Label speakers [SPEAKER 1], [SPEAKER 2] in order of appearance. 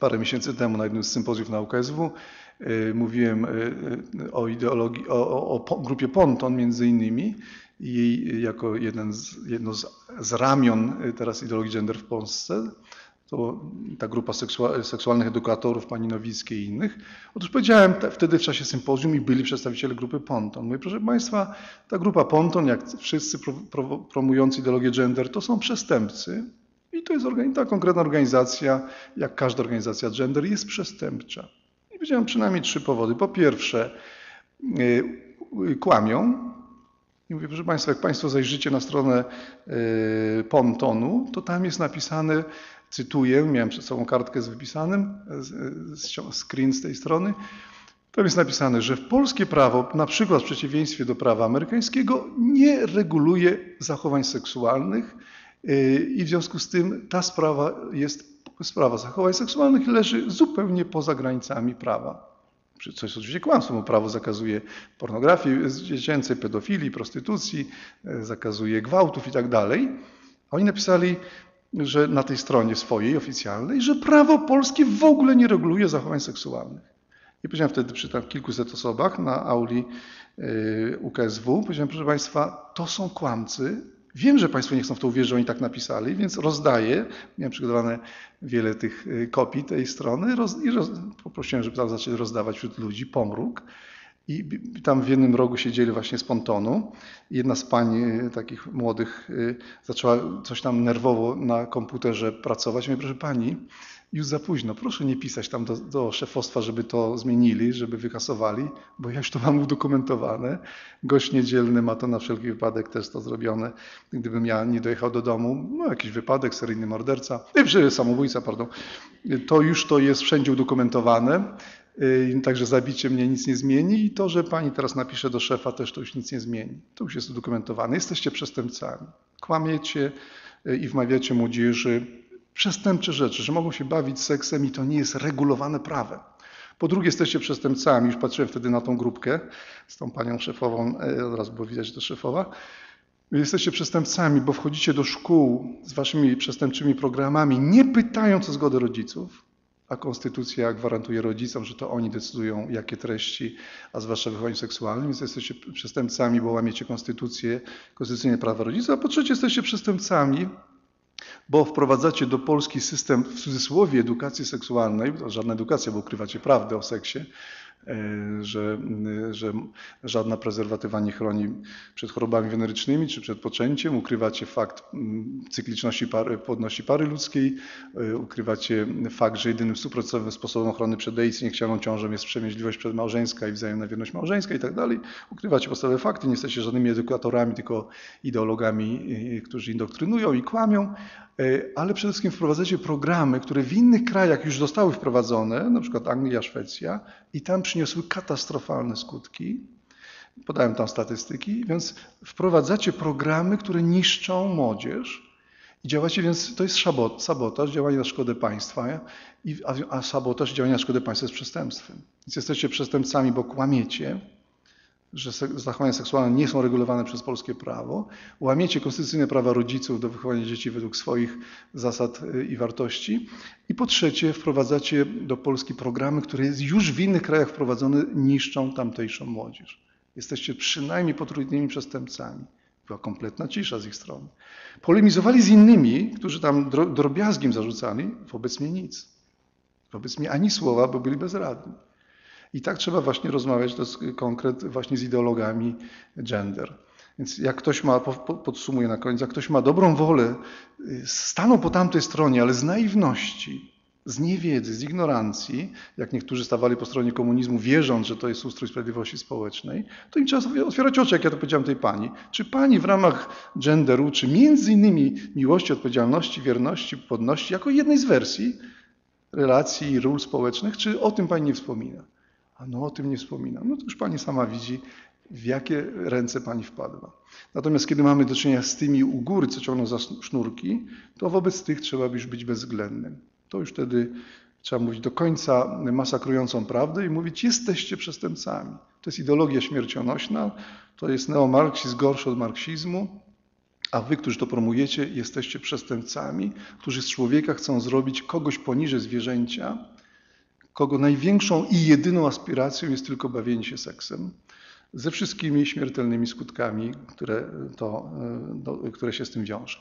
[SPEAKER 1] parę miesięcy temu na jednym z sympozjów na UKSW y, mówiłem y, o ideologii, o, o, o grupie Ponton między innymi i jej jako jeden z, jedno z, z ramion teraz ideologii gender w Polsce to ta grupa seksualnych edukatorów, pani Nowickiej i innych. Otóż powiedziałem wtedy w czasie sympozjum i byli przedstawiciele grupy Ponton. Mówię, proszę Państwa, ta grupa Ponton, jak wszyscy pro, pro, promujący ideologię gender, to są przestępcy. I to jest ta konkretna organizacja, jak każda organizacja gender, jest przestępcza. I powiedziałem przynajmniej trzy powody. Po pierwsze, yy, kłamią, i mówię, proszę Państwa, jak Państwo zajrzycie na stronę y, Pontonu, to tam jest napisane, cytuję, miałem przed sobą kartkę z wypisanym, screen z tej strony, tam jest napisane, że polskie prawo, na przykład w przeciwieństwie do prawa amerykańskiego, nie reguluje zachowań seksualnych y, i w związku z tym ta sprawa jest, sprawa zachowań seksualnych leży zupełnie poza granicami prawa co jest oczywiście kłamstwem, bo prawo zakazuje pornografii dziecięcej, pedofilii, prostytucji, e, zakazuje gwałtów i tak dalej. Oni napisali, że na tej stronie swojej oficjalnej, że prawo polskie w ogóle nie reguluje zachowań seksualnych. I powiedziałem wtedy przy tam kilkuset osobach na auli e, UKSW, powiedziałem, proszę Państwa, to są kłamcy, Wiem, że Państwo nie chcą w to uwierzyć, że oni tak napisali, więc rozdaję. Miałem przygotowane wiele tych y, kopii tej strony roz, i roz, poprosiłem, żeby tam zaczęli rozdawać wśród ludzi pomruk. I tam w jednym rogu siedzieli właśnie z pontonu. Jedna z pań y, takich młodych y, zaczęła coś tam nerwowo na komputerze pracować. Mówię, proszę pani, już za późno. Proszę nie pisać tam do, do, szefostwa, żeby to zmienili, żeby wykasowali, bo ja już to mam udokumentowane. Gość niedzielny ma to na wszelki wypadek też to zrobione. Gdybym ja nie dojechał do domu, no jakiś wypadek, seryjny morderca, nie, samobójca, pardon, to już to jest wszędzie udokumentowane. Y, także zabicie mnie nic nie zmieni i to, że pani teraz napisze do szefa, też to już nic nie zmieni. To już jest udokumentowane. Jesteście przestępcami. Kłamiecie i wmawiacie młodzieży przestępcze rzeczy, że mogą się bawić seksem i to nie jest regulowane prawem. Po drugie, jesteście przestępcami, już patrzyłem wtedy na tą grupkę z tą panią szefową, e, od razu było widać, że to szefowa. Jesteście przestępcami, bo wchodzicie do szkół z waszymi przestępczymi programami, nie pytając o zgodę rodziców, a konstytucja gwarantuje rodzicom, że to oni decydują, jakie treści, a zwłaszcza wychowanie seksualnym, więc jesteście przestępcami, bo łamiecie konstytucję, konstytucyjne prawa rodziców, a po trzecie jesteście przestępcami, bo wprowadzacie do Polski system w cudzysłowie edukacji seksualnej, żadna edukacja, bo ukrywacie prawdę o seksie, E, że, że żadna prezerwatywa nie chroni przed chorobami wenerycznymi czy przed poczęciem. Ukrywacie fakt cykliczności pary, płodności pary ludzkiej, e, ukrywacie fakt, że jedynym stuprocentowym sposobem ochrony przed AIDS i niechcianą ciążą jest przemięźliwość przedmałżeńska i wzajemna wierność małżeńska i tak dalej. Ukrywacie podstawowe fakty, nie jesteście żadnymi edukatorami, tylko ideologami, e, którzy indoktrynują i kłamią, ale przede wszystkim wprowadzacie programy, które w innych krajach już zostały wprowadzone, na przykład Anglia, Szwecja i tam przyniosły katastrofalne skutki. Podałem tam statystyki, więc wprowadzacie programy, które niszczą młodzież. I działacie, więc to jest sabotaż, działanie na szkodę państwa, a sabotaż, działanie na szkodę państwa jest przestępstwem. Więc jesteście przestępcami, bo kłamiecie, że zachowania seksualne nie są regulowane przez polskie prawo, łamiecie konstytucyjne prawa rodziców do wychowania dzieci według swoich zasad y, i wartości i po trzecie wprowadzacie do Polski programy, które już w innych krajach wprowadzone, niszczą tamtejszą młodzież. Jesteście przynajmniej potrójnymi przestępcami. Była kompletna cisza z ich strony. Polemizowali z innymi, którzy tam drobiazgiem zarzucali, wobec mnie nic. Wobec mnie ani słowa, bo byli bezradni. I tak trzeba właśnie rozmawiać, to jest konkret właśnie z ideologami gender. Więc jak ktoś ma, podsumuję na koniec, jak ktoś ma dobrą wolę, y, staną po tamtej stronie, ale z naiwności, z niewiedzy, z ignorancji, jak niektórzy stawali po stronie komunizmu, wierząc, że to jest ustrój sprawiedliwości społecznej, to im trzeba otwierać oczy, jak ja to powiedziałem tej pani. Czy pani w ramach genderu, czy między innymi miłości, odpowiedzialności, wierności, podności, jako jednej z wersji relacji i ról społecznych, czy o tym pani nie wspomina? A no o tym nie wspominam. No to już pani sama widzi, w jakie ręce pani wpadła. Natomiast kiedy mamy do czynienia z tymi u góry, co ciągną za sznurki, to wobec tych trzeba już być bezwzględnym. To już wtedy trzeba mówić do końca masakrującą prawdę i mówić, jesteście przestępcami. To jest ideologia śmiercionośna, to jest neomarksizm gorszy od marksizmu, A wy, którzy to promujecie, jesteście przestępcami, którzy z człowieka chcą zrobić kogoś poniżej zwierzęcia, kogo największą i jedyną aspiracją jest tylko bawienie się seksem, ze wszystkimi śmiertelnymi skutkami, które, to, e, do, które się z tym wiążą.